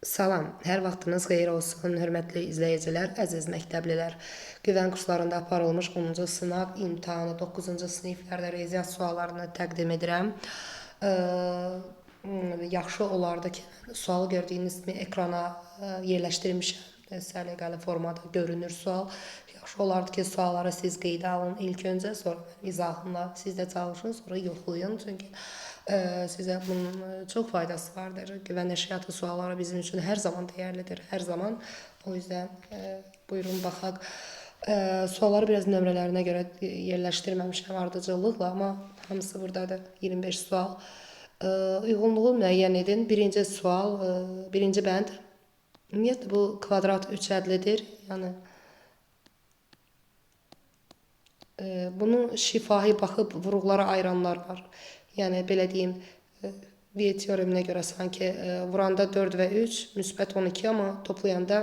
Salam, hər vaxtınız xeyir olsun, hörmətli izləyicilər, əziz məktəblilər. Güvən kurslarında aparılmış 10-cu sınaq imtahanı 9-cu siniflərdə riyaziyyat suallarını təqdim edirəm. M, yaxşı olardı ki, sualı gördüyünüz kimi ekrana yerləşdirmişəm. Səliqəli formada görünür sual. Yaxşı olardı ki, sualları siz qeydə alın ilk öncə, sonra izahımla siz də çalışın, sonra yoxlayın. Çünki ə, sizə bunun ə, çox faydası vardır. Güvən nəşriyyatı sualları bizim üçün hər zaman dəyərlidir, hər zaman. O yüzden ə, buyurun baxaq. Ə, sualları biraz nömrələrinə görə yerləşdirməmişəm ardıcıllıqla, amma hamısı buradadır. 25 sual. Ə, uyğunluğu müəyyən edin. Birinci sual, birinci bənd. Ümumiyyətlə bu kvadrat üçədlidir. Yəni e, bunu şifahi baxıb vuruqlara ayıranlar var. Yəni belə deyim, e, V teoreminə görə sanki e, vuranda 4 və 3 müsbət 12 amma toplayanda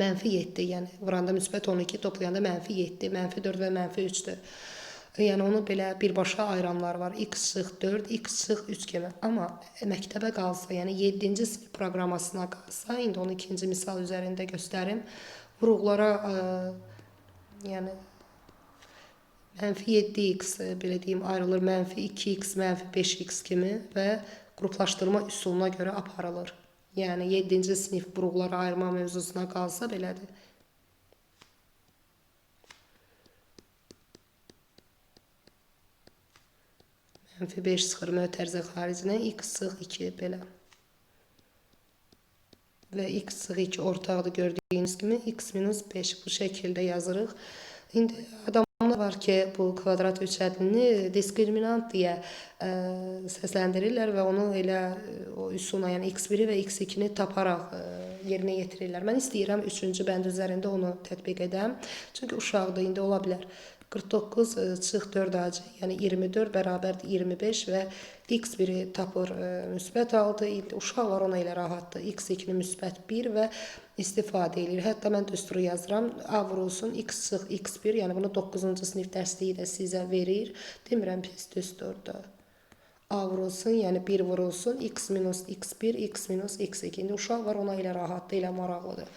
mənfi 7. Yəni vuranda müsbət 12, toplayanda mənfi 7, mənfi 4 və mənfi 3-dür. Yəni onu belə birbaşa ayıranlar var. X çıx 4, X çıx 3 kimi. Amma məktəbə qalsa, yəni 7-ci sinif proqramasına qalsa, indi onu ikinci misal üzərində göstərim. Vuruqlara ə, yəni mənfi 7x e, belə deyim ayrılır. Mənfi 2x, mənfi 5x kimi və qruplaşdırma üsuluna görə aparılır. Yəni 7-ci sinif vuruqlara ayırma mövzusuna qalsa belədir. Mənfi 5 çıxır mötərizə xaricinə, x çıx 2 belə. Və x çıx 2 ortaqdır gördüyünüz kimi, x minus 5 bu şəkildə yazırıq. İndi var ki, bu kvadrat üçədlini diskriminant deyə ə, səsləndirirlər və onu elə ə, o üsulla, yəni x1-i və x2-ni taparaq ə, yerinə yetirirlər. Mən istəyirəm 3-cü bənd üzərində onu tətbiq edəm. Çünki uşaqdır, indi ola bilər. 49 e, çıx 4 ac, yəni 24 bərabərdir 25 və x1-i tapır ə, müsbət 6. İndi uşaqlar ona elə rahatdır. x2-ni müsbət 1 və istifadə edir. Hətta mən düsturu yazıram. A vurulsun x çıx x1, yəni bunu 9-cu sinif dərsliyi də sizə verir. Demirəm pis düsturdur. A vurulsun, yəni 1 vurulsun, x minus x1, x minus x2. İndi uşaq var, ona elə rahatdır, elə maraqlıdır.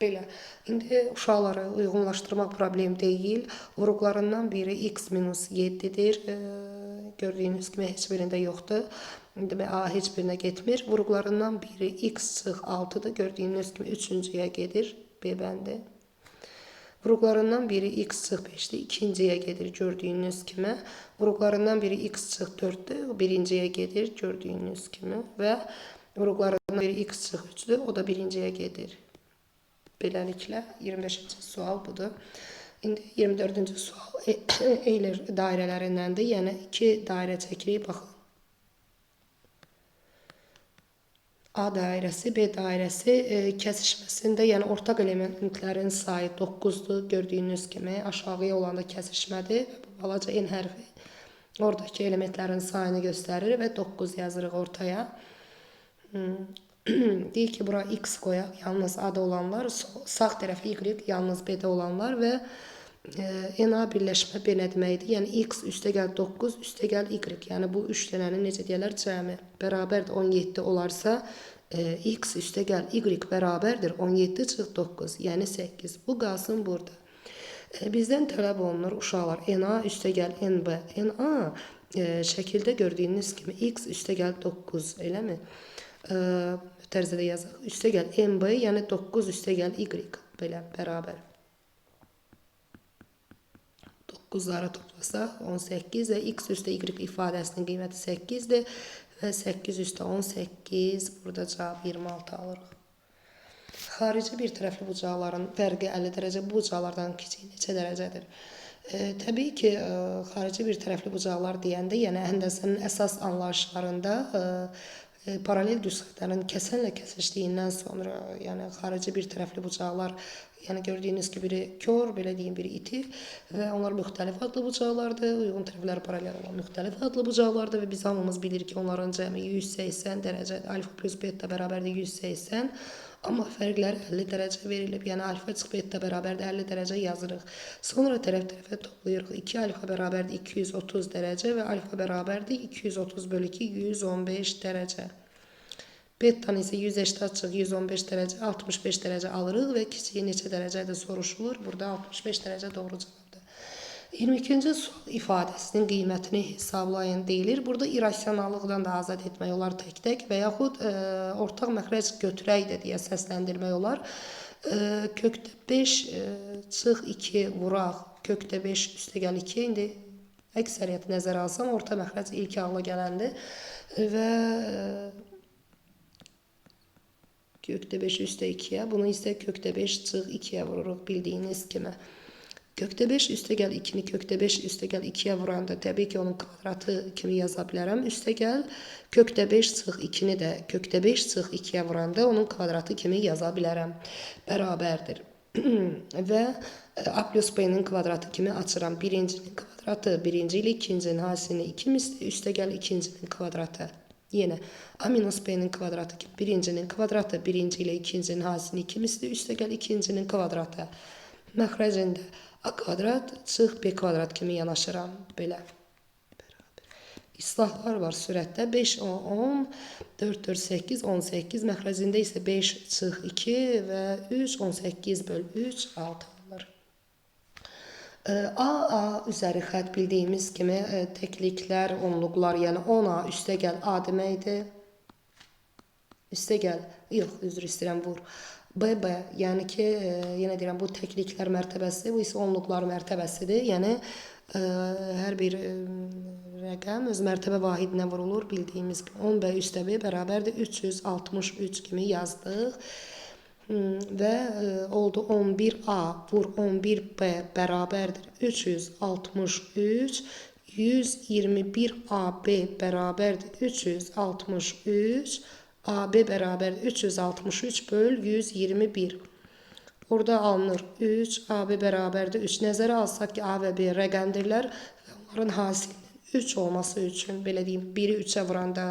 Belə. İndi uşaqları uyğunlaşdırmaq problem deyil. Vuruqlarından biri x minus 7-dir. E, gördüyünüz kimi heç birində yoxdur. Demək A heç birinə getmir. Vuruqlarından biri x çıx 6-dır. Gördüyünüz kimi 3-cüyə gedir. B bəndi. Vuruqlarından biri x çıx 5-dir. İkinciyə gedir gördüyünüz kimi. Vuruqlarından biri x çıx 4-dür. O birinciyə gedir gördüyünüz kimi və vuruqlarından biri x çıx 3-dür. O da birinciyə gedir. Beləliklə 25-ci sual budur. İndi 24-cü sual e, Euler dairələrindəndir. Yəni iki dairə çəkirik, baxın. A dairəsi, B dairəsi e, kəsişməsində, yəni ortaq elementlərin sayı 9-dur. Gördüyünüz kimi aşağıya olanda kəsişmədir bu balaca n hərfi oradakı elementlərin sayını göstərir və 9 yazırıq ortaya. Hmm. Deyir ki, bura x qoyaq, yalnız A-da olanlar, sağ tərəfi y, yalnız B-də olanlar və NA birləşmə B nə deməkdir? Yəni x üstəgəl 9, üstəgəl y. Yəni bu 3 dənənin necə deyirlər cəmi bərabərdir 17 olarsa, e, x üstəgəl y bərabərdir 17 çıx 9, yəni 8. Bu qalsın burada. E, bizdən tələb olunur uşaqlar NA üstəgəl NB. NA e, şəkildə gördüyünüz kimi x üstəgəl 9, eləmi? E, tərzədə yazaq. Üstəgəl MB, yəni 9 üstəgəl Y belə bərabər. 9-ları toplasaq 18 və x üstə y ifadəsinin qiyməti 8-dir və 8 üstə 18 burada cavab 26 alırıq. Xarici bir tərəfli bucaqların fərqi 50 dərəcə bu bucaqlardan kiçik neçə dərəcədir? E, təbii ki, e, xarici bir tərəfli bucaqlar deyəndə, yəni həndəsənin əsas anlayışlarında e, e, paralel düz xəttlərin kəsənlə kəsişdiyindən sonra, yəni xarici bir tərəfli bucaqlar, yəni gördüyünüz kimi biri kör, belə deyim, biri iti və onlar müxtəlif adlı bucaqlardır. Uyğun tərəfləri paralel olan müxtəlif adlı bucaqlardır və biz hamımız bilirik ki, onların cəmi 180 dərəcədir. Alfa plus beta bərabərdir 180. Amma fərqləri 50 dərəcə verilib. Yəni alfa çıx beta bərabərdir 50 dərəcə yazırıq. Sonra tərəf-tərəfə toplayırıq. 2 alfa bərabərdir 230 dərəcə və alfa bərabərdir 230 bölü 2 115 dərəcə. Bettan isə 180 açıq 115 dərəcə 65 dərəcə alırıq və kiçiyi neçə dərəcədə soruşulur. Burada 65 dərəcə doğru cavabdır. 22-ci sual ifadəsinin qiymətini hesablayın deyilir. Burada irrasionallıqdan da azad etmək olar tək-tək və yaxud e, ortaq məxrəc götürək də deyə səsləndirmək olar. E, kökdə 5 e, çıx 2 vuraq. Kökdə 5 üstəgəl 2. İndi əksəriyyəti nəzərə alsam orta məxrəc ilk ağla gələndir və e, kökdə 5 üstə 2-yə, bunu isə kökdə 5 çıx 2-yə vururuq bildiyiniz kimi. Kökdə 5 üstəgəl 2-ni kökdə 5 üstəgəl 2-yə vuranda təbii ki, onun kvadratı kimi yaza bilərəm. Üstəgəl kökdə 5 çıx 2-ni də kökdə 5 çıx 2-yə vuranda onun kvadratı kimi yaza bilərəm. Bərabərdir. və e, a plus b-nin kvadratı kimi açıram. Birincinin kvadratı birinci ilə ikincinin hasilini 2 misli üstəgəl ikincinin kvadratı. Yenə a minus b-nin kvadratı kimi birincinin kvadratı birinci ilə ikincinin hasilini 2 misli üstəgəl ikincinin kvadratı. Məxrəcində a kvadrat çıx b kvadrat kimi yanaşıram belə. İslahlar var sürətdə 5 10 10 4 4 8 18 məxrəcində isə 5 çıx 2 və 3 18 böl 3 6 alınır. E, A A üzəri xətt bildiyimiz kimi e, təkliklər, onluqlar, yəni 10A üstəgəl A deməkdir. Üstəgəl, yox, üzr istəyirəm, vur. BB, yəni ki, e, yenə deyirəm, bu təkliklər mərtəbəsidir, bu isə onluqlar mərtəbəsidir. Yəni e, hər bir e, rəqəm öz mərtəbə vahidinə vurulur. Bildiyimiz kimi 10B üstə B bərabərdir 363 kimi yazdıq. Hmm, Və e, oldu 11A vur 11B bərabərdir 363. 121AB bərabərdir 363. AB bərabər 363 böl 121. Orada alınır 3, AB bərabərdir 3. Nəzərə alsaq ki, A və B rəqəmdirlər onların hasilinin 3 olması üçün belə deyim, 1-i 3-ə vuranda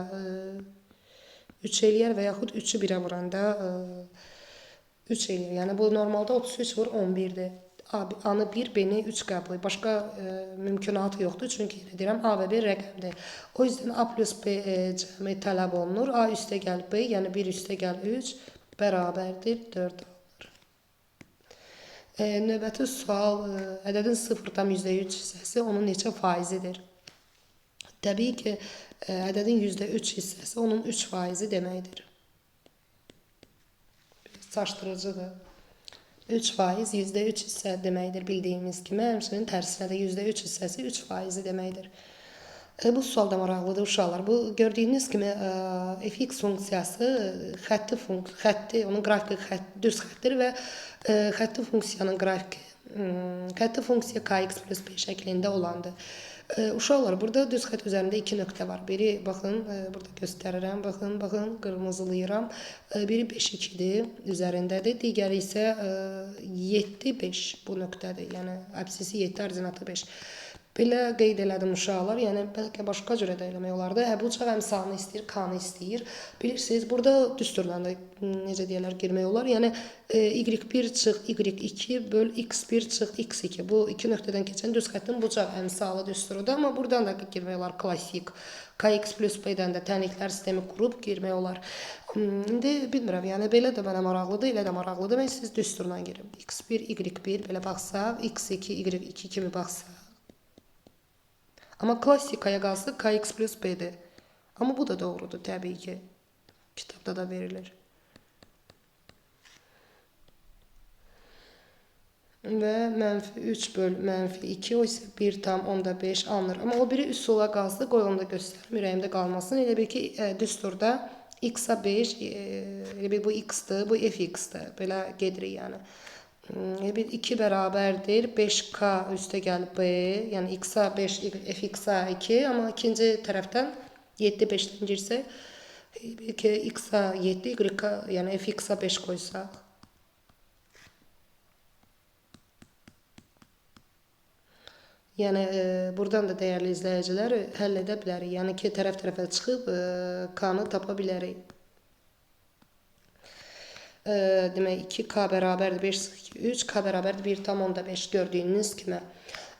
3 eləyər və yaxud 3-ü 1-ə vuranda 3 eləyər. Yəni bu normalda 33 vur 11-dir. A-nı 1, B-ni 3 qəbul. Başqa e, mümkünatı yoxdur. Çünki yenə deyirəm, A və B rəqəmdir. O yüzden A plus B e, cəmi tələb olunur. A üstə gəl B, yəni 1 üstə gəl 3 bərabərdir 4 alınır. E, növbəti sual, e, ədədin 0-dan %3 hissəsi onun neçə faizidir? Təbii ki, e, ədədin %3 hissəsi onun 3 faizi deməkdir. Çaşdırıcıdır. 3 faiz %3 hissə deməkdir bildiyimiz kimi. Həmçinin tərsinə də %3 hissəsi 3 faizi deməkdir. E, bu sual da maraqlıdır uşaqlar. Bu gördüyünüz kimi e, fx funksiyası xətti funks xətti, onun qrafiki xətt, düz xəttdir və e, xətti funksiyanın qrafiki xətti funksiya kx plus b şəklində olandır. E, uşaqlar burada düz xətt üzərində iki nöqtə var. Biri baxın e, burada göstərirəm. Baxın, baxın qırmızılayıram. E, biri 5 2-dir, üzərindədir. Digəri isə e, 7 5 bu nöqtədir. Yəni absisi 7, ordinatı 5. Belə qeyd elədim uşaqlar. Yəni bəlkə başqa cürə də eləmək olardı. Hə bu çağ əmsalını istəyir, kanı istəyir. Bilirsiniz, burada düsturdan da necə deyirlər girmək olar. Yəni e, y1 çıx y2 böl x1 çıx x2. Bu iki nöqtədən keçən düz xəttin bucaq əmsalı düsturudur. Amma buradan da girmək olar klassik. kx plus b-dən də tənliklər sistemi qurub girmək olar. İndi bilmirəm, yəni belə də mənə maraqlıdır, elə də maraqlıdır. Mən siz düsturdan girim. x1, y1 belə baxsaq, x2, y2 kimi baxsaq. Amma klassikaya qalsaq kx plus b-dir. Amma bu da doğrudur təbii ki. Kitabda da verilir. Və mənfi 3 böl mənfi 2 o isə 1 tam onda 5 alınır. Amma o biri üsula qalsa qoy onu da göstərim ürəyimdə qalmasın. Elə bil ki e, düsturda x-a 5 e, elə bil bu x-dır, bu fx-dir. Belə gedirik yəni. Hmm, bir 2 bərabərdir 5k üstə gəl b, yəni x-a 5, f-x-a 2, amma ikinci tərəfdən 7 5-dən girsək, bir ki x-a 7, y-a, yəni f-x-a 5 qoysaq. Yəni e, buradan da dəyərli izləyicilər həll edə bilərik. Yəni ki tərəf-tərəfə çıxıb e, k-nı. E, demək 2k bərabərdir 5 2 3 k bərabərdir 1 tam onda 5 gördüyünüz kimi.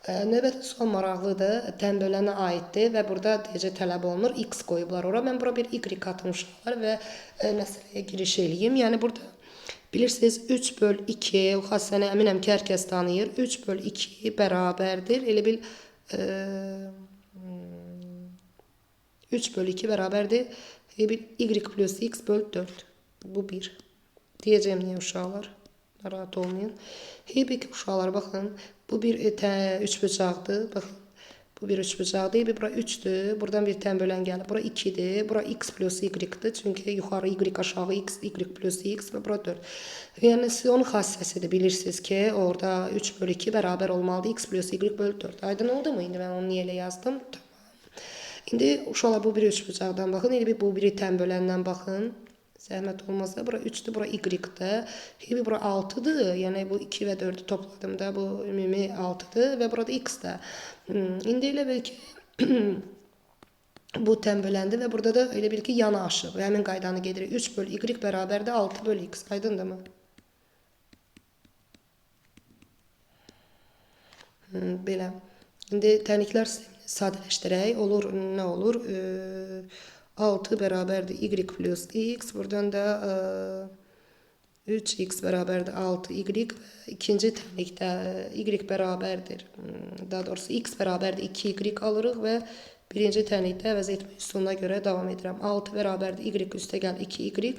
E, növbəti sual maraqlıdır. Tənbələnə aiddir və burada DC tələb olunur. X qoyublar ora. Mən bura bir Y atmışlar və e, məsələyə giriş eləyim. Yəni burada bilirsiniz 3 böl 2 o xassəni əminəm ki, hər kəs tanıyır. 3 böl 2 bərabərdir. Elə bil e, 3 bölü 2 beraberdi. E, bir y plus x bölü 4. Bu 1. Diyeceğim niye uşaqlar. Narahat olmayın. Heybi ki uşaqlar baxın. Bu bir e, üç bucaqdır. Baxın. Bu bir üç bucaqdır. Bir bura 3'dür. Buradan bir tən bölən gəlir. Bura 2'dir. Bura x plus y'dir. Çünki yuxarı y aşağı x, y plus x və bura 4. Yəni siz onun xassəsidir. Bilirsiniz ki, orada 3 bölü 2 bərabər olmalıdır. x plus y bölü 4. Aydın oldu mu? İndi mən onu niyə elə yazdım? Tamam. İndi uşaqlar bu biri üç bucaqdan baxın. İndi bir bu biri tən böləndən baxın. Zəhmət olmazsa bura 3-dür, bura y-dir. Hibi bura 6-dır. Yəni bu 2 və 4-ü topladım da bu ümumi 6-dır və burada x-də. Hmm, İndi elə bil bu tən böləndi və burada da elə bil ki yana aşıb. Həmin qaydanı gedirik. 3 böl y bərabərdir 6 böl x. Aydındırmı? Hmm, belə. İndi təniklər sadələşdirək. Olur, nə olur? Ee, 6 bərabərdir y plus x. Buradan da e, 3x bərabərdir 6y və ikinci təlikdə y bərabərdir. hmm, Daha doğrusu x bərabərdir 2y alırıq və birinci təlikdə əvəz etmə üsuluna görə davam edirəm. 6 bərabərdir y üstəgəl 2y.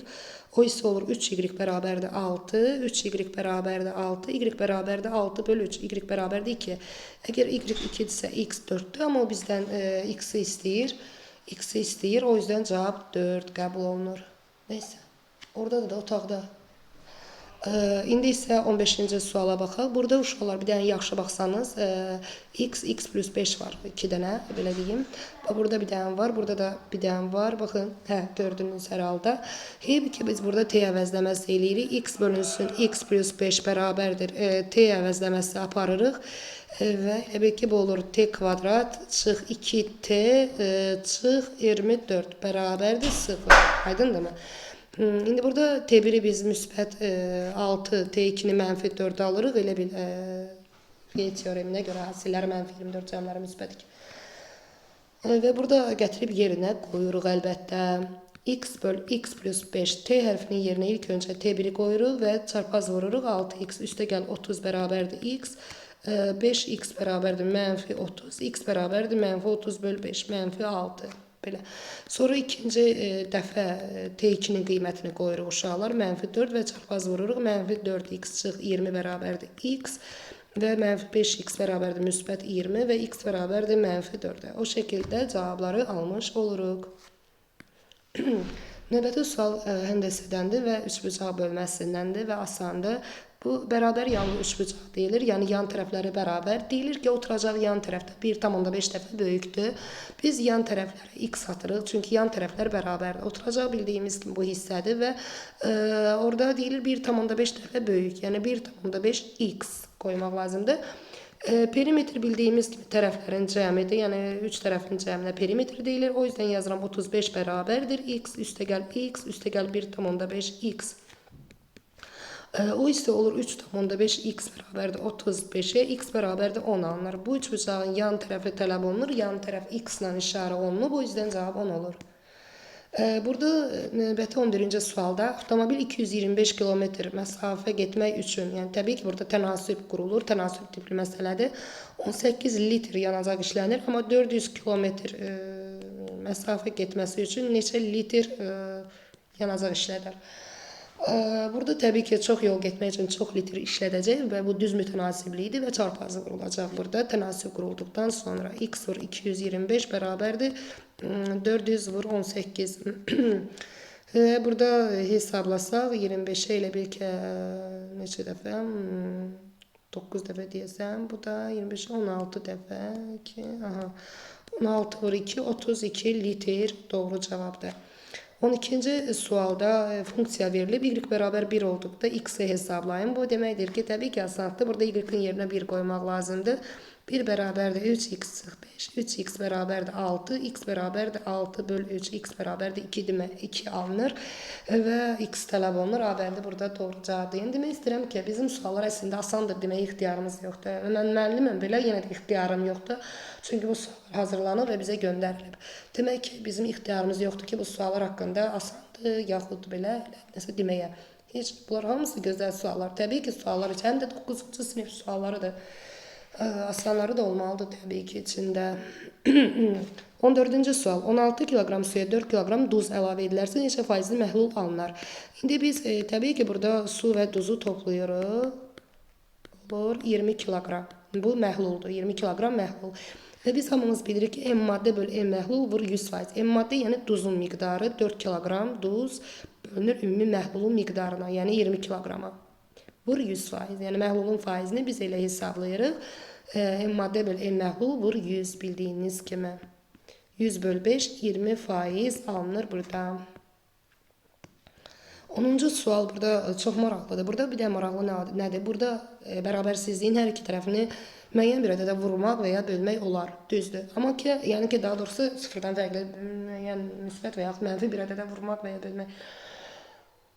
O isə olur 3y bərabərdir 6, 3y bərabərdir 6, y bərabərdir 6 bölü 3, y bərabərdir 2. Əgər y 2-dirsə x 4-dür, amma o bizdən e, x-i. X-i istəyir, o yüzden cavab 4 qəbul olunur. Neysə, orada da otaqda. Ee, indi isə 15-ci suala baxaq. Burada uşaqlar bir dənə yaxşı baxsanız, e, x x plus 5 var, 2 dənə belə deyim. Burada bir dənə var, burada da bir dənə var. Baxın, hə, gördünüz hər halda. Heyb ki biz burada t əvəzləməsi eləyirik. x bölünsün x plus 5 bərabərdir. E, t əvəzləməsi aparırıq. E, və elə bil ki bu olur t kvadrat çıx 2t e, çıx 24 bərabərdir 0. Aydındırmı? Hmm, İndi burada T1-i biz müsbət e, 6, T2-ni mənfi 4 alırıq. Elə bil e, G teoreminə görə hasilləri mənfi 24, cəmləri müsbət 2. E, və burada gətirib yerinə qoyuruq əlbəttə. x böl x plus 5 t hərfinin yerinə ilk öncə t1-i qoyuruq və çarpaz vururuq 6x üstə gəl 30 bərabərdir x. E, 5x bərabərdir mənfi 30, x bərabərdir mənfi 30 böl 5, mənfi 6. Belə. Sonra ikinci dəfə e, T2-nin qiymətini qoyuruq uşaqlar. Mənfi 4 və çarpaz vururuq. Mənfi 4x çıx 20 bərabərdir x və mənfi 5x bərabərdir müsbət 20 və x bərabərdir mənfi 4-ə. O şəkildə cavabları almış oluruq. Növbəti sual həndəsədəndir və üçbucaq bölməsindəndir və asandır. Bu bərabər yanlı üçbucaq deyilir. Yəni yan tərəfləri bərabər. Deyilir ki, oturacaq yan tərəfdə 1,5 dəfə böyükdür. Biz yan tərəflərə x atırıq, çünki yan tərəflər bərabərdir. Oturacaq bildiyimiz bu hissədir və ə, orada deyilir 1,5 dəfə böyük. Yəni 1,5 x qoymaq lazımdır. E, perimetr bildiyimiz kimi tərəflərin cəmidir. Yəni 3 tərəfin cəminə perimetr deyilir. O yüzden yazıram 35 bərabərdir x üstəgəl x üstəgəl 1,5 x. E, O isə olur 3,5 x bərabərdir 35-ə, x bərabərdir 10 alınır. Bu üç bucağın yan tərəfi tələb olunur. Yan tərəf x ilə işarə olunub. O yüzden cavab 10 olur. Ee, Burada e, növbəti 11-ci sualda avtomobil 225 kilometr məsafə getmək üçün, yəni təbii ki, burada tənasüb qurulur, tənasüb tipli məsələdir. 18 litr yanacaq işlənir, amma 400 kilometr e, məsafə getməsi üçün neçə litr e, yanacaq işlədər? E, Burada təbii ki, çox yol getmək üçün çox litr işlədəcək və bu düz mütənasiblikdir və çarpazı qurulacaq burada. Tənasüb qurulduqdan sonra x vur 225 bərabərdir Hmm, 400 vur 18. Ve burada hesablasaq 25'e elə bil ki neçə dəfə? Hmm, 9 dəfə deyəsəm, bu da 25 16 dəfə 2. Aha. 16 vur 2 32 litr doğru cavabdır. 12-ci sualda e, funksiya verilib. Y bərabər 1 olduqda x-i hesablayın. Bu deməkdir ki, təbii ki, asanlıqdır. Burada y-in yerinə 1 qoymaq lazımdır. 1 beraberdir 3x çıx 5. 3x beraberdir 6. x beraberdir 6 bölü 3. x beraberdir 2 demə 2 alınır və x tələb olunur. A bəndi burada doğru cavab deyin. Demək istəyirəm ki, bizim suallar əslində asandır deməyə ixtiyarımız yoxdur. Mən müəlliməm belə yenə də ixtiyarım yoxdur. Çünki bu suallar hazırlanıb və bizə göndərilib. Demək ki, bizim ixtiyarımız yoxdur ki, bu suallar haqqında asandır yaxud belə nəsə deməyə. Heç bunlar hamısı gözəl suallar. Təbii ki, suallar üçün həm də 9-cu sinif suallarıdır. Ə, Asanları da olmalıdır təbii ki içində. 14-cü sual. 16 kiloqram suya 4 kiloqram duz əlavə edilərsə neçə faizli məhlul alınar? İndi biz e, təbii ki burada su və duzu toplayırıq. Olur 20 kiloqram. Bu məhluldur. 20 kiloqram məhlul. Və biz hamımız bilirik ki, M maddə bölü M məhlul vur 100%. M maddə yəni duzun miqdarı 4 kiloqram duz bölünür ümumi məhlulun miqdarına, yəni 20 kiloqrama. Vur 100%. Yəni məhlulun faizini biz elə hesablayırıq. E, M maddə bölü M məhlul vur 100 bildiyiniz kimi. 100 bölü 5 20 faiz alınır burada. 10-cu sual burada çox maraqlıdır. Burada bir də maraqlı nə- nədir? Burada e, bərabərsizliyin hər iki tərəfini müəyyən bir ədədə vurmaq və ya bölmək olar. Düzdür. Amma ki, yəni ki, daha doğrusu sıfırdan fərqli müəyyən müsbət və ya mənfi bir ədədə vurmaq və ya bölmək.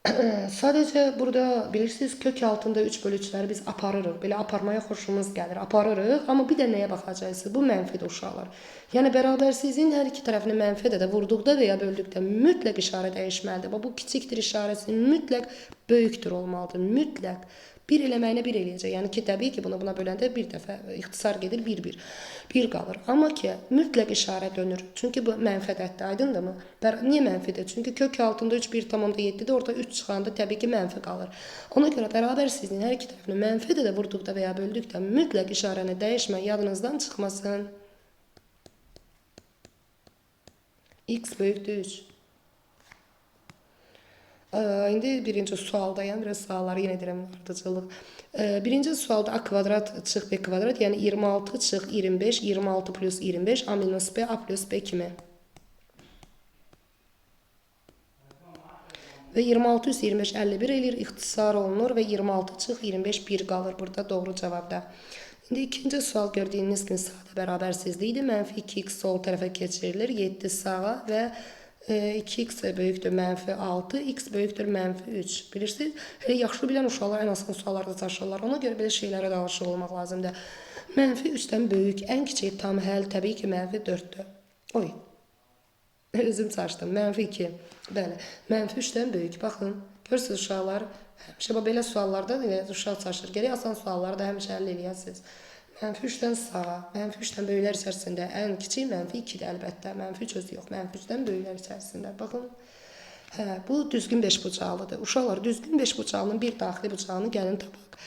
Sadəcə burada bilirsiniz kök altında 3 bölü 3-ləri biz aparırıq. Belə aparmaya xoşumuz gəlir. Aparırıq, amma bir də nəyə baxacaqsınız? Bu mənfidir uşaqlar. Yəni bərabərsizliyin hər iki tərəfini mənfi ədədə vurduqda və ya böldükdə mütləq işarə dəyişməlidir. Bu kiçikdir işarəsi mütləq böyükdür olmalıdır. Mütləq. Bir eləməyinə bir eləyəcək. Yəni ki, təbii ki, bunu buna böləndə bir dəfə ixtisar gedir, bir-bir. Bir qalır. Amma ki, mütləq işarə dönür. Çünki bu mənfi ədəddir, aydındırmı? Bər niyə mənfidir? Çünki kök altında 3 1,7-dir, orada 3 çıxanda təbii ki, mənfi qalır. Ona görə bərabərsizliyin hər iki tərəfini mənfi ədədə vurduqda və ya böldükdə mütləq işarəni dəyişmə, yadınızdan çıxmasın. X böyükdür 3. Ee, İndi birinci sualdayım. Biraz sualları yenə deyirəm ardıcıllıq. Ee, Birinci sualda a kvadrat çıx b kvadrat, yəni 26 çıx 25, 26 plus 25 a minus b a plus b kimi. Və 26 üstə 25 51 eləyir, ixtisar olunur və 26 çıx 25 1 qalır burada doğru cavabda. İndi ikinci sual gördüyünüz kimi sadə bərabərsizlikdir. Mənfi 2x sol tərəfə keçirilir, 7 sağa və e, 2x böyükdür mənfi 6, x böyükdür mənfi 3. Bilirsiniz? Elə yaxşı bilən uşaqlar ən asan suallarda çalışırlar. Ona görə belə şeylərə də alışıq olmaq lazımdır. Mənfi 3-dən böyük, ən kiçik tam həll təbii ki, mənfi 4-dür. Oy. Özüm çaşdım. Mənfi 2. Bəli. Mənfi 3-dən böyük. Baxın. Görürsüz uşaqlar, həmişə belə suallarda elə uşaq çaşır. Gərək asan sualları da həmişə həll eləyəsiniz. Mənfi 3-dən sağa, mənfi 3-dən böyüklər içərisində ən kiçik mənfi 2-dir əlbəttə. Mənfi 3 özü yox, mənfi 3-dən böyüklər içərisində. Baxın. Hə, bu düzgün 5 bucaqlıdır. Uşaqlar düzgün 5 bucaqlının bir daxili bucağını gəlin tapaq.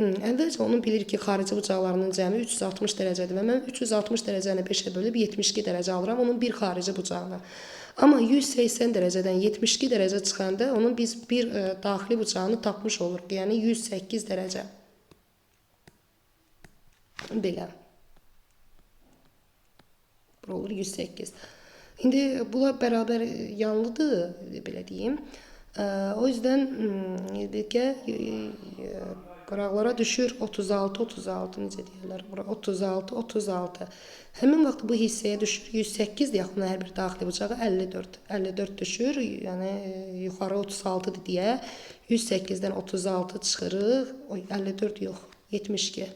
Əvvəlcə onu bilir ki, xarici bucaqlarının cəmi 360 dərəcədir və mən 360 dərəcəni 5-ə bölüb 72 dərəcə alıram onun bir xarici bucağını. Amma 180 dərəcədən 72 dərəcə çıxanda onun biz bir ə, daxili bucağını tapmış oluruq. Yəni 108 dərəcə. Belə. Bura olur 108. İndi bunlar bərabər yanlıdır, belə deyim. Ə, O yüzden birgə qıraqlara düşür 36 36 necə deyirlər bura 36 36. Həmin vaxt bu hissəyə düşür 108 deyək buna hər bir daxili bucağı 54 54 düşür. Yəni e, yuxarı 36 -dır deyə 108-dən 36 çıxırıq. Oy 54 yox 72.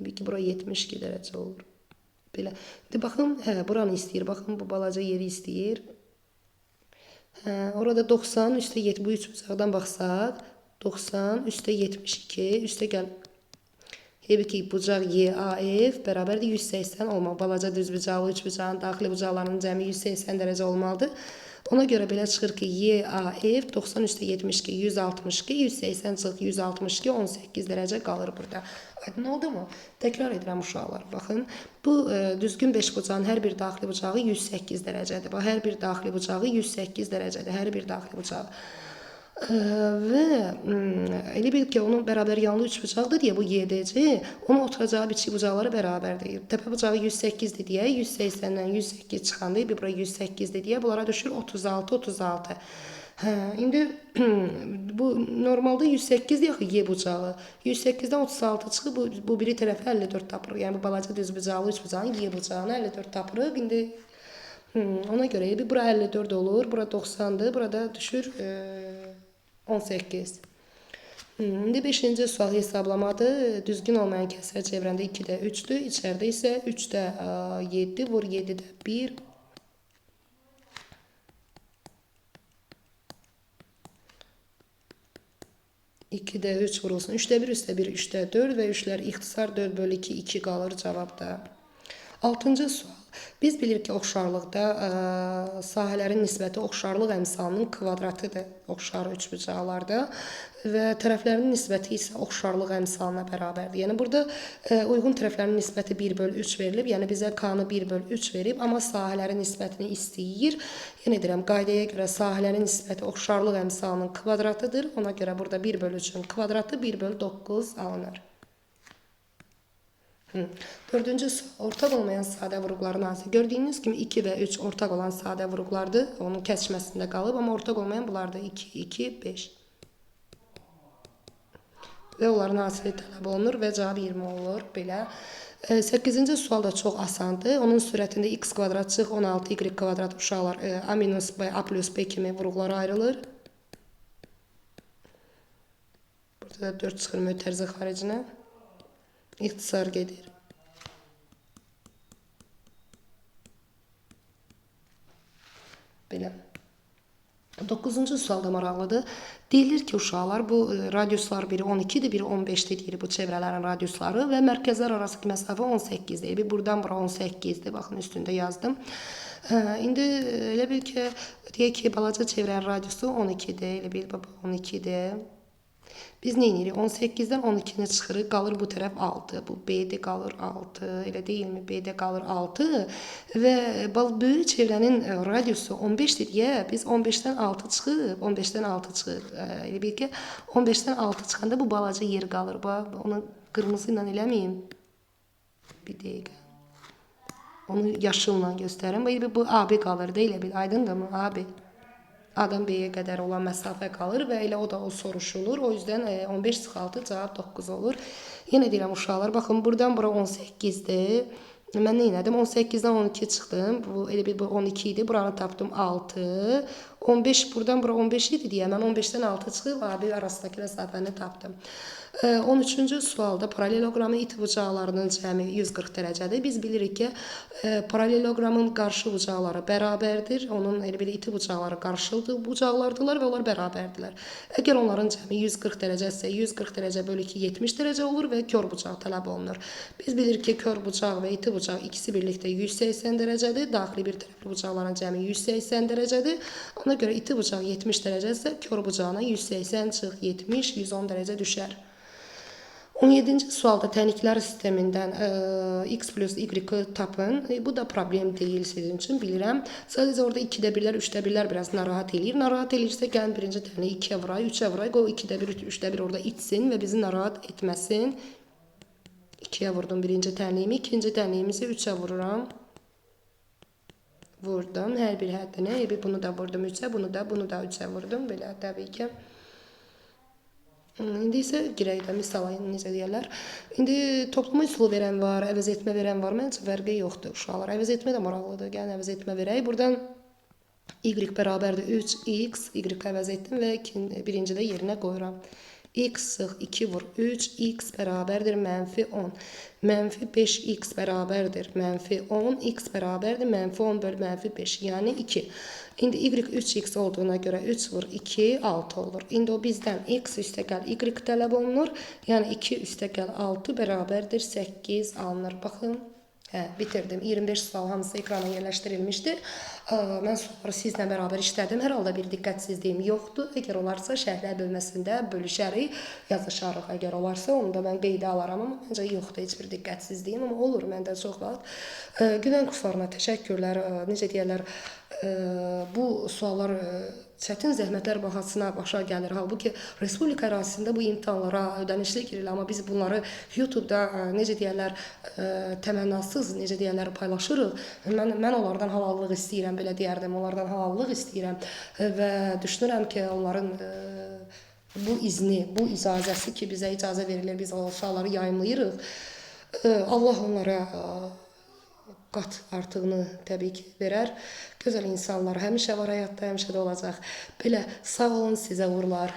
Təbii ki, bura 72 dərəcə olur. Belə. İndi baxın, hə, buranı istəyir. Baxın, bu balaca yeri istəyir. Hə, orada 90 üstə 7 bu üç bucaqdan baxsaq, 90 üstə 72 üstə gəl. Təbii ki, bucaq YAF bərabərdir 180 olmalı. Balaca düz bucağı, üç bucağın daxili bucaqlarının cəmi 180 dərəcə olmalıdır. Ona görə belə çıxır ki, YAF 90 üstə 72 162 180 çıx 162 18 dərəcə qalır burada. Aydın oldu mu? Təkrar edirəm uşaqlar. Baxın, bu e, düzgün 5 bucağın hər bir daxili bucağı 108 dərəcədir. Bax, hər bir daxili bucağı 108 dərəcədir. Hər bir daxili bucağı. Ee, mm, elə bil ki, onun bərabər yanlı üç bucaqdır deyə bu YDC onun oturacağı biçik bucaqları bərabərdir. Təpə bucağı 108-dir deyə 180-dən 108 çıxanda bir bura 108-dir deyə bunlara düşür 36 36. Hə, indi bu normalda 108 yaxı Y bucağı. 108-dən 36 çıxıb bu, bu biri tərəfi 54 tapırıq. Yəni bu balaca düz bucağı, üç bucağın Y bucağını 54 tapırıq. İndi ona görə bir bura 54 olur, bura 90-dır, burada düşür e, 18. Hmm, İndi 5-ci sual hesablamadır. Düzgün olmayan kəsrə çevirəndə 2-də 3-dür, içəridə isə 3-də 7 vur 7-də 1 2'de 3 vurulsun. 3'te 1 üstte 1 3'te 4 ve 3'ler ixtisar 4 bölü 2 2 qalır cavabda. 6-cı sual. Biz bilirik ki, oxşarlıqda ə, sahələrin nisbəti oxşarlıq əmsalının kvadratıdır. Oxşar üçbucaqlarda və tərəflərin nisbəti isə oxşarlıq əmsalına bərabərdir. Yəni burada ə, uyğun tərəflərin nisbəti 1 bölü 3 verilib. Yəni bizə k-nı 1 bölü 3 verib, amma sahələrin nisbətini istəyir. Yenə deyirəm, qaydaya görə sahələrin nisbəti oxşarlıq əmsalının kvadratıdır. Ona görə burada 1 bölü 3-ün kvadratı 1 bölü 9 alınır. Hı. Dördüncü sual. Ortak olmayan sadə vuruqların hansı? Gördüyünüz kimi 2 və 3 ortak olan sadə vuruqlardır. Onun kəsişməsində qalıb, amma ortak olmayan bunlardır. 2, 2, 5. Və onların hasili tələb olunur və cavab 20 olur. Belə. 8-ci sual da çox asandır. Onun sürətində x kvadrat çıx 16 y kvadrat uşaqlar e, a minus b a plus b kimi vuruqlara ayrılır. Burada da 4 çıxır mötərizə xaricinə. İxtisar gedir. Belə. 9-cu sual da maraqlıdır. Deyilir ki, uşaqlar bu e, radiuslar biri 12-dir, biri 15-dir deyir bu çevrələrin radiusları və mərkəzlər arasındakı məsafə 18-dir. Bir buradan bura 18-dir. Baxın üstündə yazdım. İndi elə bil ki, deyək ki, balaca çevrənin radiusu 12-dir. Elə bil baba 12-dir. Biz nə edirik? 18-dən 12-ni çıxırıq, qalır bu tərəf 6. Bu B-də qalır 6. Elə deyilmi? B-də qalır 6 və bal böyük çevrənin e, radiusu 15-dir deyə biz 15-dən 6 çıxıb, 15-dən 6 çıxır. E, Elə bil ki, 15-dən 6 çıxanda bu balaca yer qalır. Bax, onu qırmızı ilə eləməyin. Bir dəqiqə. Onu yaşılla göstərin. Bu AB qalır da elə bil. Aydındırmı? AB. A'dan B'ye qədər olan məsafə qalır və elə o da o soruşulur. O yüzden e, 15 çıx 6 cavab 9 olur. Yenə deyirəm uşaqlar, baxın buradan bura 18-dir. Mən nə etdim? 18-dən 12 çıxdım. Bu elə bir bu 12 idi. Buranı tapdım 6. 15 buradan bura 15 idi deyə mən 15-dən 6 çıxıb AB arasındakı məsafəni tapdım. 13-cü sualda paraleloqramın it bucaqlarının cəmi 140 dərəcədir. Biz bilirik ki, e, paraleloqramın qarşı bucaqları bərabərdir. Onun elə belə iti bucaqları qarşılıqlı bucaqlardılar və onlar bərabərdirlər. Əgər onların cəmi 140 dərəcəsə, 140 dərəcə bölü 2 70 dərəcə olur və kör bucaq tələb olunur. Biz bilirik ki, kör bucaq və iti bucaq ikisi birlikdə 180 dərəcədir. Daxili bir tərəfli bucaqların cəmi 180 dərəcədir. Ona görə iti bucaq 70 dərəcəsə, kör bucağına 180 çıx 70, 110 dərəcə düşər. 17-ci sualda təniklər sistemindən ə, x plus y-i tapın. E, bu da problem deyil sizin üçün, bilirəm. Sadəcə orada 2-də 1-lər, 3-də 1-lər biraz narahat eləyir. Narahat eləyirsə, gəlin birinci təni 2-yə vuraq, 3-ə vuraq. O 2-də 1, 3-də 1 orada itsin və bizi narahat etməsin. 2-yə vurdum birinci tənliyimi, ikinci tənliyimi isə 3-ə vururam. Vurdum hər bir həddinə. E, bunu da vurdum 3-ə, bunu da, bunu da 3-ə vurdum. Belə təbii ki. İndi isə girək də misala necə deyirlər. İndi toplama üsulu verən var, əvəz etmə verən var. Məncə fərqi yoxdur uşaqlar. Əvəz etmə də maraqlıdır. Gəlin əvəz etmə verək. Buradan y bərabərdir 3x, y əvəz etdim və ikinci, birincidə yerinə qoyuram. x sıx 2 vur 3, x bərabərdir mənfi 10. Mənfi 5x bərabərdir mənfi 10, x bərabərdir mənfi 10 böl mənfi 5, yəni 2. İndi y 3x olduğuna görə 3 vur 2, 6 olur. İndi o bizdən x üstəgəl y tələb olunur. Yəni 2 üstəgəl 6 bərabərdir 8 alınır. Baxın. Hə, bitirdim. 25 sual hamısı ekrana yerləşdirilmişdir. Ə, mən sualları sizlə bərabər işlədim. Hər halda bir diqqətsizliyim yoxdur. Əgər olarsa şərhlər bölməsində bölüşərik, yazışarıq. Əgər olarsa onu da mən qeydə alaram, amma məncə yoxdur heç bir diqqətsizliyim, amma olur məndə çox vaxt. Ə, Günən kurslarına təşəkkürlər. Necə deyirlər, bu suallar çətin zəhmətlər bahasına başa gəlir. Halbuki respublika ərazisində bu imtahanlara ödənişli girilir, amma biz bunları YouTube-da ə, necə deyirlər, ə, təmənnasız, necə deyirlər, paylaşırıq. Mən mən onlardan halallıq istəyirəm, belə deyərdim. Onlardan halallıq istəyirəm ə, və düşünürəm ki, onların bu izni, bu icazəsi ki, bizə icazə verilir, biz o uşaqları yayımlayırıq. Allah onlara qat artığını təbii ki verər. Gözəl insanlar həmişə var həyatda, həmişə də olacaq. Belə sağ olun sizə uğurlar.